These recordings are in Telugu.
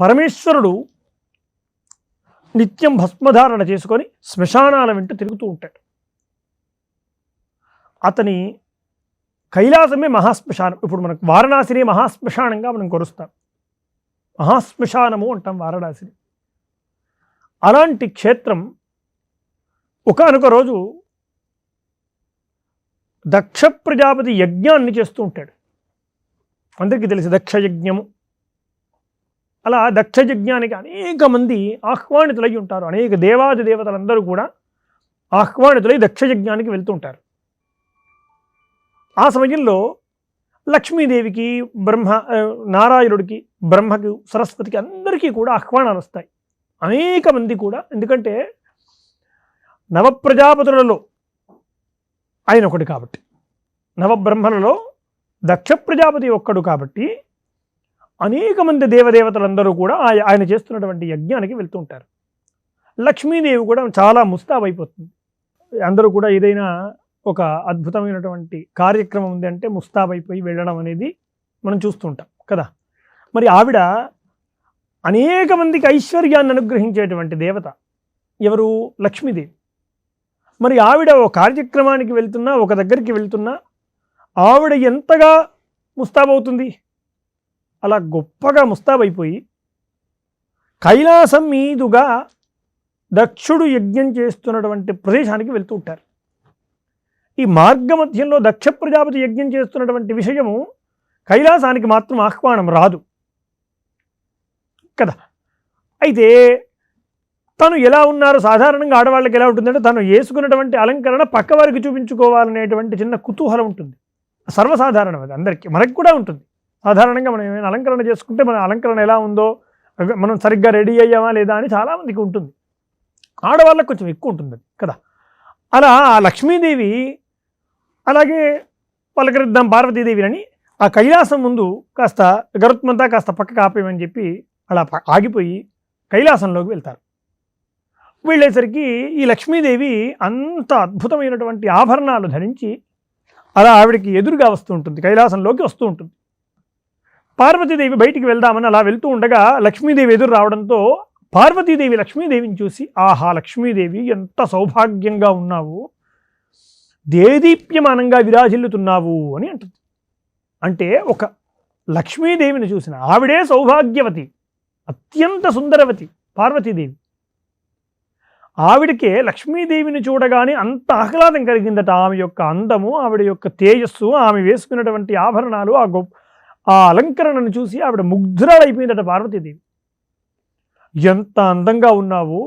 పరమేశ్వరుడు నిత్యం భస్మధారణ చేసుకొని శ్మశానాల వెంట తిరుగుతూ ఉంటాడు. అతని కైలాసమే మహాశ్మశానం. ఇప్పుడు మనకు వారణాసిని మహాశ్మశానంగా మనం కొరుస్తాం మహాశ్మశానము అంటాం వారణాసిని. అలాంటి క్షేత్రం ఒకనొక రోజు దక్ష ప్రజాపతి యజ్ఞాన్ని చేస్తూ ఉంటాడు. అందరికీ తెలిసి దక్ష యజ్ఞము అలా దక్ష యజ్ఞానికి అనేక మంది ఆహ్వానితులై ఉంటారు. అనేక దేవాది దేవతలందరూ కూడా ఆహ్వానితులై దక్ష యజ్ఞానికి వెళ్తుంటారు ఆ సమయంలో లక్ష్మీదేవికి బ్రహ్మ నారాయణుడికి బ్రహ్మకి సరస్వతికి అందరికీ కూడా ఆహ్వానాలు వస్తాయి. అనేక మంది కూడా ఎందుకంటే నవప్రజాపతులలో ఆయన ఒకటి కాబట్టి. నవబ్రహ్మలలో దక్ష ప్రజాపతి ఒక్కడు కాబట్టి అనేక మంది దేవదేవతలందరూ కూడా ఆయన చేస్తున్నటువంటి యజ్ఞానికి వెళ్తుంటారు. లక్ష్మీదేవి కూడా చాలా ముస్తాబైపోతుంది. అందరూ కూడా ఏదైనా ఒక అద్భుతమైనటువంటి కార్యక్రమం ఉంది అంటే ముస్తాబైపోయి వెళ్ళడం అనేది మనం చూస్తుంటాం కదా? మరి ఆవిడ అనేక మందికి ఐశ్వర్యాన్ని అనుగ్రహించేటువంటి దేవత ఎవరు? లక్ష్మీదేవి. మరి ఆవిడ ఒక కార్యక్రమానికి వెళ్తున్నా ఒక దగ్గరికి వెళ్తున్నా ఆవిడ ఎంతగా ముస్తాబవుతుంది? అలా గొప్పగా ముస్తాబైపోయి కైలాసం మీదుగా దక్షుడు యజ్ఞం చేస్తున్నటువంటి ప్రదేశానికి వెళ్తూ ఉంటారు. ఈ మార్గ మధ్యంలో దక్ష ప్రజాపతి యజ్ఞం చేస్తున్నటువంటి విషయము కైలాసానికి మాత్రం ఆహ్వానం రాదు. కదా? అయితే తను ఎలా ఉన్నారు సాధారణంగా ఆడవాళ్ళకి ఎలా ఉంటుందంటే తను వేసుకున్నటువంటి అలంకరణ పక్కవారికి చూపించుకోవాలనేటువంటి చిన్న కుతూహలం ఉంటుంది. సర్వసాధారణం అది అందరికీ మనకి కూడా ఉంటుంది. సాధారణంగా మనం ఏమైనా అలంకరణ చేసుకుంటే మన అలంకరణ ఎలా ఉందో మనం సరిగ్గా రెడీ అయ్యామా లేదా అని చాలామందికి ఉంటుంది. ఆడవాళ్ళకి కొంచెం ఎక్కువ ఉంటుంది అది కదా? అలా ఆ లక్ష్మీదేవి అలాగే పలకరిద్దాం పార్వతీదేవి అని ఆ కైలాసం ముందు కాస్త గరుత్మంతా కాస్త పక్కకు ఆపేయమని చెప్పి అలా ప- ఆగిపోయి కైలాసంలోకి వెళ్తారు. వెళ్ళేసరికి ఈ లక్ష్మీదేవి అంత అద్భుతమైనటువంటి ఆభరణాలు ధరించి అలా ఆవిడకి ఎదురుగా వస్తూ ఉంటుంది కైలాసంలోకి వస్తూ ఉంటుంది. పార్వతీదేవి బయటికి వెళ్దామని అలా వెళ్తూ ఉండగా లక్ష్మీదేవి ఎదురు రావడంతో పార్వతీదేవి లక్ష్మీదేవిని చూసి ఆహా లక్ష్మీదేవి ఎంత సౌభాగ్యంగా ఉన్నావు. దేదీప్యమానంగా విరాజిల్లుతున్నావు అని అంటుంది. అంటే ఒక లక్ష్మీదేవిని చూసిన ఆవిడే సౌభాగ్యవతి అత్యంత సుందరవతి పార్వతీదేవి. ఆవిడకే లక్ష్మీదేవిని చూడగానే అంత ఆహ్లాదం కలిగిందట ఆమె యొక్క అందము ఆవిడ యొక్క తేజస్సు ఆమె వేసుకున్నటువంటి ఆభరణాలు ఆ గొప్ప ఆ అలంకరణను చూసి ఆవిడ ముగ్ధురాలైపోయిందట పార్వతీదేవి. ఎంత అందంగా ఉన్నావు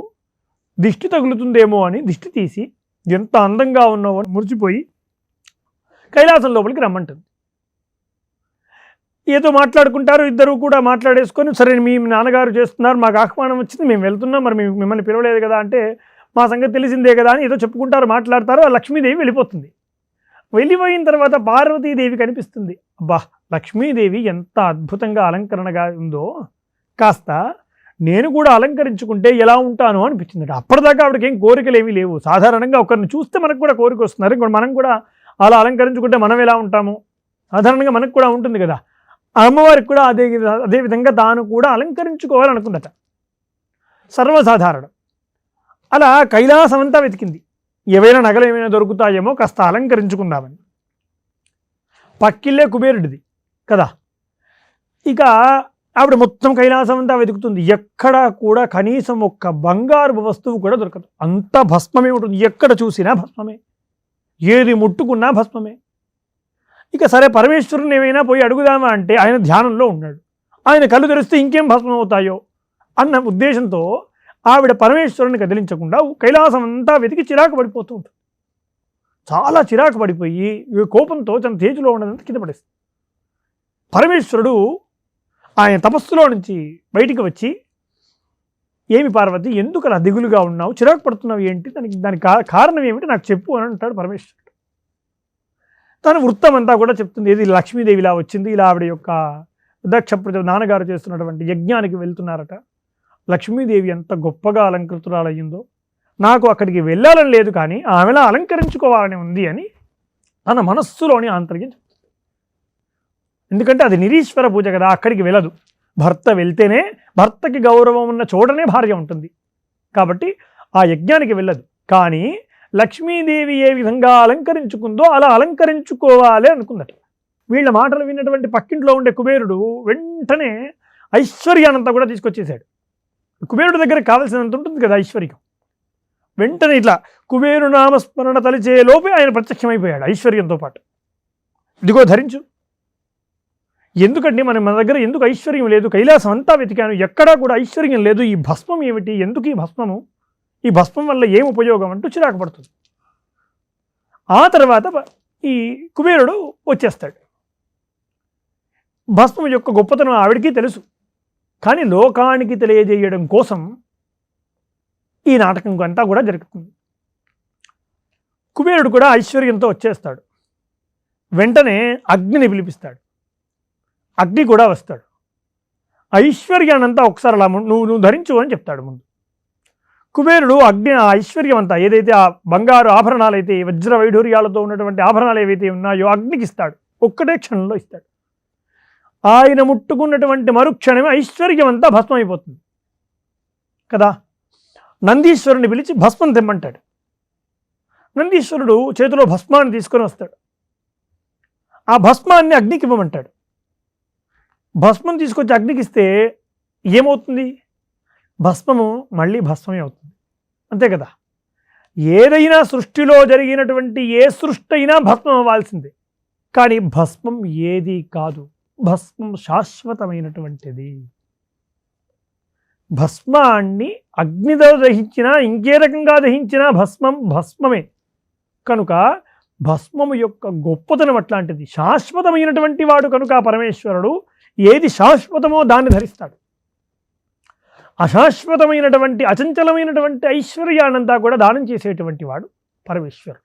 దిష్టి తగులుతుందేమో అని దిష్టి తీసి ఎంత అందంగా ఉన్నావో అని మురిచిపోయి కైలాసం లోపలికి రమ్మంటుంది. ఏదో మాట్లాడుకుంటారు ఇద్దరు కూడా మాట్లాడేసుకొని సరే మీ నాన్నగారు చేస్తున్నారు మాకు ఆహ్వానం వచ్చింది మేము వెళ్తున్నాం మరి మేము మిమ్మల్ని పిలవలేదు కదా అంటే మా సంగతి తెలిసిందే కదా అని ఏదో చెప్పుకుంటారు మాట్లాడతారు ఆ లక్ష్మీదేవి వెళ్ళిపోతుంది. వెళ్ళిపోయిన తర్వాత పార్వతీదేవి కనిపిస్తుంది. అబ్బా లక్ష్మీదేవి ఎంత అద్భుతంగా అలంకరణగా ఉందో. కాస్త నేను కూడా అలంకరించుకుంటే ఎలా ఉంటాను అనిపించింది అప్పటిదాకా ఆవిడకి ఏం కోరికలు ఏమీ లేవు. సాధారణంగా ఒకరిని చూస్తే మనకు కూడా కోరిక వస్తున్నారు ఇంకోటి మనం కూడా అలా అలంకరించుకుంటే మనం ఎలా ఉంటాము? సాధారణంగా మనకు కూడా ఉంటుంది కదా. అమ్మవారికి కూడా అదే అదే విధంగా తాను కూడా అలంకరించుకోవాలనుకుందట. సర్వసాధారణం. అలా కైలాసం అంతా వెతికింది. ఏవైనా నగలు ఏమైనా దొరుకుతాయేమో కాస్త అలంకరించుకుందామని. పక్కిల్లే కుబేరుడిది కదా. ఇక ఆవిడ మొత్తం కైలాసం అంతా వెతుకుతుంది. ఎక్కడా కూడా కనీసం ఒక్క బంగారు వస్తువు కూడా దొరకదు. అంత భస్మమే ఉంటుంది. ఎక్కడ చూసినా భస్మమే. ఏది ముట్టుకున్నా భస్మమే. ఇక సరే పరమేశ్వరుని ఏమైనా పోయి అడుగుదామా అంటే ఆయన ధ్యానంలో ఉన్నాడు. ఆయన కళ్ళు తెరిస్తే ఇంకేం భస్మం అవుతాయో అన్న ఉద్దేశంతో ఆవిడ పరమేశ్వరుని కదిలించకుండా కైలాసం అంతా వెతికి చిరాకు పడిపోతూ ఉంటుంది. చాలా చిరాకు పడిపోయి కోపంతో తన తేజులో ఉన్నదంతా కింద పడేస్తుంది. పరమేశ్వరుడు ఆయన తపస్సులో నుంచి బయటికి వచ్చి ఏమి పార్వతి ఎందుకు అలా దిగులుగా ఉన్నావు? చిరాకు పడుతున్నావు ఏంటి? దానికి దానికి కా- కారణం ఏమిటి? నాకు చెప్పు అని అంటాడు పరమేశ్వరుడు. తన వృత్తం అంతా కూడా చెప్తుంది. ఏది లక్ష్మీదేవి ఇలా వచ్చింది? ఇలా ఆవిడ యొక్క దక్ష ప్రజ నాన్నగారు చేస్తున్నటువంటి యజ్ఞానికి వెళ్తున్నారట. లక్ష్మీదేవి ఎంత గొప్పగా అలంకృతురాలయ్యిందో. నాకు అక్కడికి వెళ్ళాలని లేదు కానీ ఆమెలా అలంకరించుకోవాలని ఉంది అని తన మనస్సులోని ఆంతర్యం ఎందుకంటే అది నిరీశ్వర పూజ కదా అక్కడికి వెళ్ళదు. భర్త వెళ్తేనే భర్తకి గౌరవం ఉన్న చోటనే భార్య ఉంటుంది. కాబట్టి ఆ యజ్ఞానికి వెళ్ళదు. కానీ లక్ష్మీదేవి ఏ విధంగా అలంకరించుకుందో అలా అలంకరించుకోవాలి అనుకుందట వీళ్ళ మాటలు విన్నటువంటి పక్కింట్లో ఉండే కుబేరుడు వెంటనే ఐశ్వర్యానంతా కూడా తీసుకొచ్చేసాడు కుబేరుడి దగ్గర కావాల్సినంత ఉంటుంది కదా ఐశ్వర్యం. వెంటనే ఇట్లా కుబేరు నామస్మరణ తలిచే లోపే ఆయన ప్రత్యక్షమైపోయాడు ఐశ్వర్యంతో పాటు. ఇదిగో ధరించు. ఎందుకంటే మనం మన దగ్గర ఎందుకు ఐశ్వర్యం లేదు? కైలాసం అంతా వెతికాను. ఎక్కడా కూడా ఐశ్వర్యం లేదు. ఈ భస్మం ఏమిటి? ఎందుకు ఈ భస్మము? ఈ భస్మం వల్ల ఏం ఉపయోగం అంటూ చిరాకు పడుతుంది ఆ తర్వాత ఈ కుబేరుడు వచ్చేస్తాడు. భస్మం యొక్క గొప్పతనం ఆవిడికి తెలుసు. కానీ లోకానికి తెలియజేయడం కోసం ఈ నాటకం అంతా కూడా జరుగుతుంది. కుబేరుడు కూడా ఐశ్వర్యంతో వచ్చేస్తాడు. వెంటనే అగ్నిని పిలిపిస్తాడు. అగ్ని కూడా వస్తాడు. ఐశ్వర్యానంతా ఒకసారి అలా నువ్వు నువ్వు ధరించు అని చెప్తాడు ముందు. కుబేరుడు అగ్ని ఆ ఐశ్వర్యం అంతా ఏదైతే ఆ బంగారు ఆభరణాలు అయితే వజ్ర వైఢూర్యాలతో ఉన్నటువంటి ఆభరణాలు ఏవైతే ఉన్నాయో అగ్నికి ఇస్తాడు. ఒక్కటే క్షణంలో ఇస్తాడు. ఆయన ముట్టుకున్నటువంటి మరుక్షణమే ఐశ్వర్యమంతా భస్మం అయిపోతుంది కదా? నందీశ్వరుని పిలిచి భస్మం తెమ్మంటాడు. నందీశ్వరుడు చేతిలో భస్మాన్ని తీసుకొని వస్తాడు. ఆ భస్మాన్ని అగ్నికి ఇవ్వమంటాడు. భస్మం తీసుకొచ్చి అగ్నికి ఇస్తే ఏమవుతుంది? భస్మము మళ్ళీ భస్మమే అవుతుంది. అంతే కదా? ఏదైనా సృష్టిలో జరిగినటువంటి ఏ సృష్టి అయినా భస్మం అవ్వాల్సిందే. కానీ భస్మం ఏది కాదు. భస్మం శాశ్వతమైనటువంటిది. భస్మాన్ని అగ్నితో దహించినా ఇంకే రకంగా దహించినా భస్మం భస్మమే. కనుక భస్మము యొక్క గొప్పతనం అట్లాంటిది. శాశ్వతమైనటువంటి వాడు కనుక పరమేశ్వరుడు ఏది శాశ్వతమో దాన్ని ధరిస్తాడు. అశాశ్వతమైనటువంటి అచంచలమైనటువంటి ఐశ్వర్యానంతా కూడా దానం చేసేటువంటి వాడు పరమేశ్వరుడు.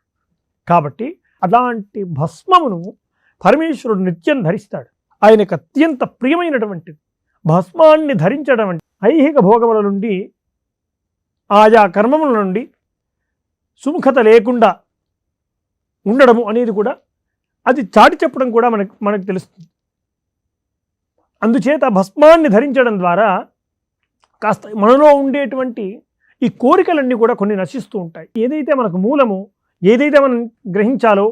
కాబట్టి అలాంటి భస్మమును పరమేశ్వరుడు నిత్యం ధరిస్తాడు. ఆయనకు అత్యంత ప్రియమైనటువంటిది భస్మాన్ని ధరించడం అంటే ఐహిక భోగముల నుండి ఆయా కర్మముల నుండి సుముఖత లేకుండా ఉండడము అనేది కూడా అది చాటి చెప్పడం కూడా మనకు మనకు తెలుస్తుంది. అందుచేత భస్మాన్ని ధరించడం ద్వారా కాస్త మనలో ఉండేటువంటి ఈ కోరికలన్నీ కూడా కొన్ని నశిస్తూ ఉంటాయి. ఏదైతే మనకు మూలమో ఏదైతే మనం గ్రహించాలో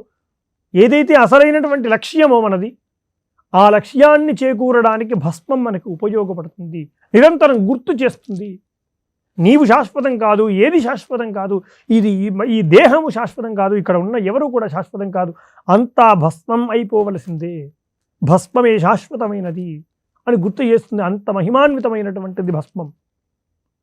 ఏదైతే అసలైనటువంటి లక్ష్యమో మనది ఆ లక్ష్యాన్ని చేకూరడానికి భస్మం మనకు ఉపయోగపడుతుంది నిరంతరం గుర్తు చేస్తుంది. నీవు శాశ్వతం కాదు ఏది శాశ్వతం కాదు ఇది ఈ- దేహము శాశ్వతం కాదు ఇక్కడ ఉన్న ఎవరు కూడా శాశ్వతం కాదు అంతా భస్మం అయిపోవలసిందే. భస్మమే శాశ్వతమైనది అని గుర్తు చేస్తుంది అంత మహిమాన్వితమైనటువంటిది భస్మం.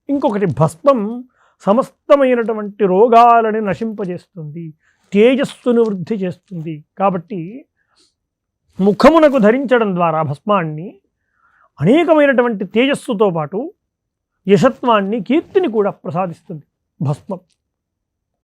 ఇంకొకటి భస్మం సమస్తమైనటువంటి రోగాలని నశింపజేస్తుంది తేజస్సును వృద్ధి చేస్తుంది. కాబట్టి ముఖమునకు ధరించడం ద్వారా భస్మాన్ని అనేకమైనటువంటి తేజస్సుతో పాటు యశత్వాన్ని కీర్తిని కూడా ప్రసాదిస్తుంది భస్మం.